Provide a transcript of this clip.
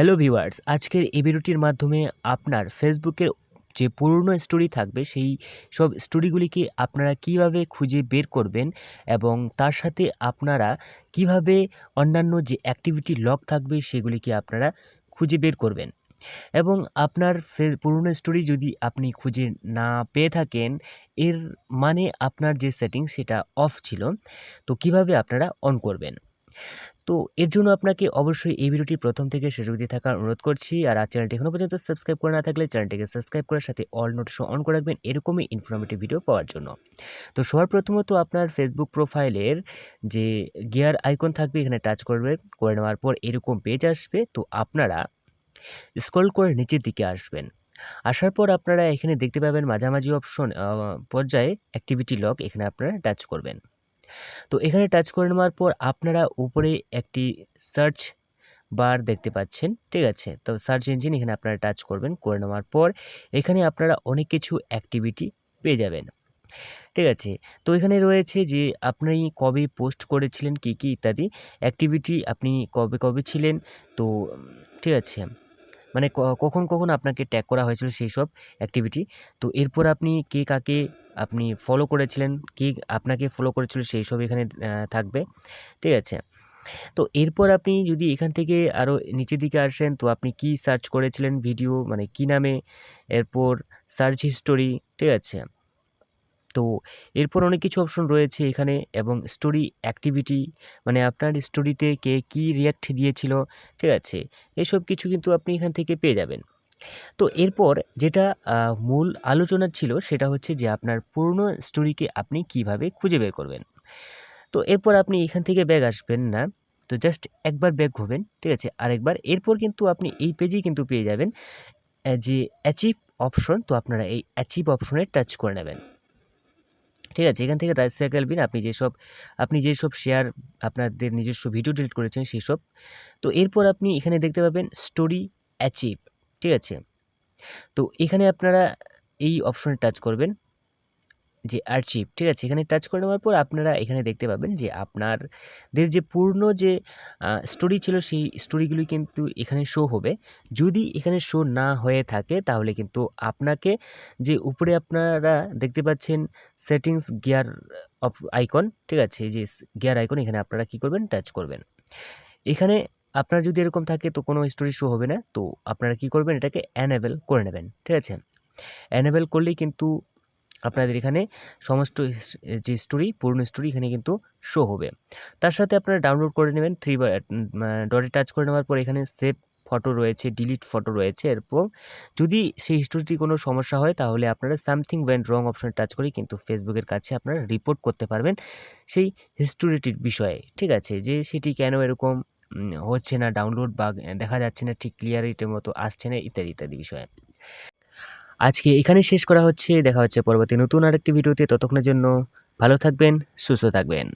Hello viewers আজকের এই ভিডিওটির মাধ্যমে আপনার ফেসবুকের যে পুরনো স্টোরি থাকবে, সেই সব স্টোরিগুলিকে আপনারা কীভাবে খুঁজে বের করবেন এবং তার সাথে আপনারা কীভাবে অন্যান্য যে অ্যাক্টিভিটি লগ থাকবে, সেগুলিকে আপনারা খুঁজে বের করবেন। এবং আপনার পুরনো স্টোরি যদি আপনি খুঁজে না পেয়ে থাকেন, এর মানে আপনার যে সেটিং সেটা অফ ছিল। তো কীভাবে আপনারা অন করবেন? তো এর জন্য আপনাকে অবশ্যই এই ভিডিওটি প্রথম থেকে শেষ অবধি থাকার অনুরোধ করছি। আর আর চ্যানেলটি এখনও পর্যন্ত সাবস্ক্রাইব করে না থাকলে চ্যানেলটিকে সাবস্ক্রাইব করার সাথে অল নোটিফিকেশন অন করে রাখবেন এরকমই ইনফরমেটিভ ভিডিও পাওয়ার জন্য। তো সবার প্রথমত আপনার ফেসবুক প্রোফাইলের যে গিয়ার আইকন থাকবে, এখানে টাচ করবেন, করে নেওয়ার পর এরকম পেজ আসবে। তো আপনারা স্ক্রল করে নিচের দিকে আসবেন। আসার পর আপনারা এখানে দেখতে পাবেন মাঝামাঝি অপশন পর্যায়ে অ্যাক্টিভিটি লগ এখানে আপনারা টাচ করবেন। তো এখানে টাচ করে নেওয়ার পর আপনারা উপরে একটি সার্চ বার দেখতে পাচ্ছেন, ঠিক আছে? তো সার্চ ইঞ্জিন এখানে আপনারা টাচ করবেন, করে নেওয়ার পর এখানে আপনারা অনেক কিছু অ্যাক্টিভিটি পেয়ে যাবেন, ঠিক আছে? তো এখানে রয়েছে যে আপনি কবে পোস্ট করেছিলেন, কী কী ইত্যাদি অ্যাক্টিভিটি আপনি কবে কবে ছিলেন, তো, ঠিক আছে? মানে কখন কখন আপনাকে ট্যাগ করা হয়েছিল সেই সব অ্যাক্টিভিটি তো এরপর আপনি কে কাকে আপনি ফলো করেছিলেন? কে আপনাকে ফলো করেছিল সেই সব এখানে থাকবে। ঠিক আছে? তো এরপর আপনি যদি এখান থেকে আরও নিচের দিকে আসেন, তো আপনি কি সার্চ করেছিলেন ভিডিও মানে কি নামে? এরপর সার্চ হিস্টোরি ঠিক আছে? তো এরপর অনেক কিছু অপশন রয়েছে এখানে এবং স্টোরি অ্যাক্টিভিটি মানে আপনার স্টোরিতে কে কী রিয়াক্ট দিয়েছিল, ঠিক আছে? এসব কিছু কিন্তু আপনি এখান থেকে পেয়ে যাবেন। তো এরপর যেটা মূল আলোচনা ছিল সেটা হচ্ছে যে আপনার পুরনো স্টোরিকে আপনি কীভাবে খুঁজে বের করবেন। তো এরপর আপনি এখান থেকে ব্যাগ আসবেন না, তো জাস্ট একবার ব্যাগ হবেন ঠিক আছে? আরেকবার, এরপর কিন্তু আপনি এই পেজেই কিন্তু পেয়ে যাবেন যে অ্যাচিভ অপশন তো আপনারা এই অ্যাচিভ অপশনে টাচ করে নেবেন। ঠিক আছে? এখান থেকে রাইট সাইকেল বিন আপনি যেসব আপনি যেসব শেয়ার আপনাদের নিজস্ব ভিডিও ডিলিট করেছেন সেই সব তো এরপর আপনি এখানে দেখতে পাবেন স্টোরি অ্যাচিভ ঠিক আছে? তো এখানে আপনারা এই অপশনে টাচ করবেন। যে আর্চিভ ঠিক আছে? এখানে টাচ করে নেওয়ার পর আপনারা এখানে দেখতে পাবেন যে আপনারদের যে পূর্ণ যে স্টোরি ছিল সেই স্টোরিগুলি কিন্তু এখানে শো হবে। যদি এখানে শো না হয়ে থাকে তাহলে কিন্তু আপনাকে যে উপরে আপনারা দেখতে পাচ্ছেন সেটিংস গিয়ার অফ আইকন ঠিক আছে? যে গিয়ার আইকন এখানে আপনারা কি করবেন? টাচ করবেন। এখানে আপনার যদি এরকম থাকে তো কোনো স্টোরি শো হবে না। তো আপনারা কি করবেন? এটাকে অ্যানেবেল করে নেবেন, ঠিক আছে? অ্যানেবেল করলেই কিন্তু আপনাদের এখানে সমস্ত যে স্টোরি পুরনো স্টোরি এখানে কিন্তু শো হবে। তার সাথে আপনারা ডাউনলোড করে নেবেন থ্রি ডটে টাচ করে নেওয়ার পর এখানে সেভ ফটো রয়েছে ডিলিট ফটো রয়েছে, এরপর যদি সেই হিস্টোরিটি কোনো সমস্যা হয় তাহলে আপনারা সামথিং ওয়েন রং অপশনে টাচ করে কিন্তু ফেসবুকের কাছে আপনারা রিপোর্ট করতে পারবেন সেই হিস্টোরিটির বিষয়ে। ঠিক আছে? যে সেটি কেন এরকম হচ্ছে না ডাউনলোড বা দেখা যাচ্ছে না, ঠিক ক্লিয়ারিটির মতো আসছে না, ইত্যাদি ইত্যাদি বিষয়ে। আজকে এখানে শেষ করা হচ্ছে। দেখা হচ্ছে পরবর্তী নতুন আরেকটি ভিডিওতে। ততক্ষণের জন্য ভালো থাকবেন, সুস্থ থাকবেন।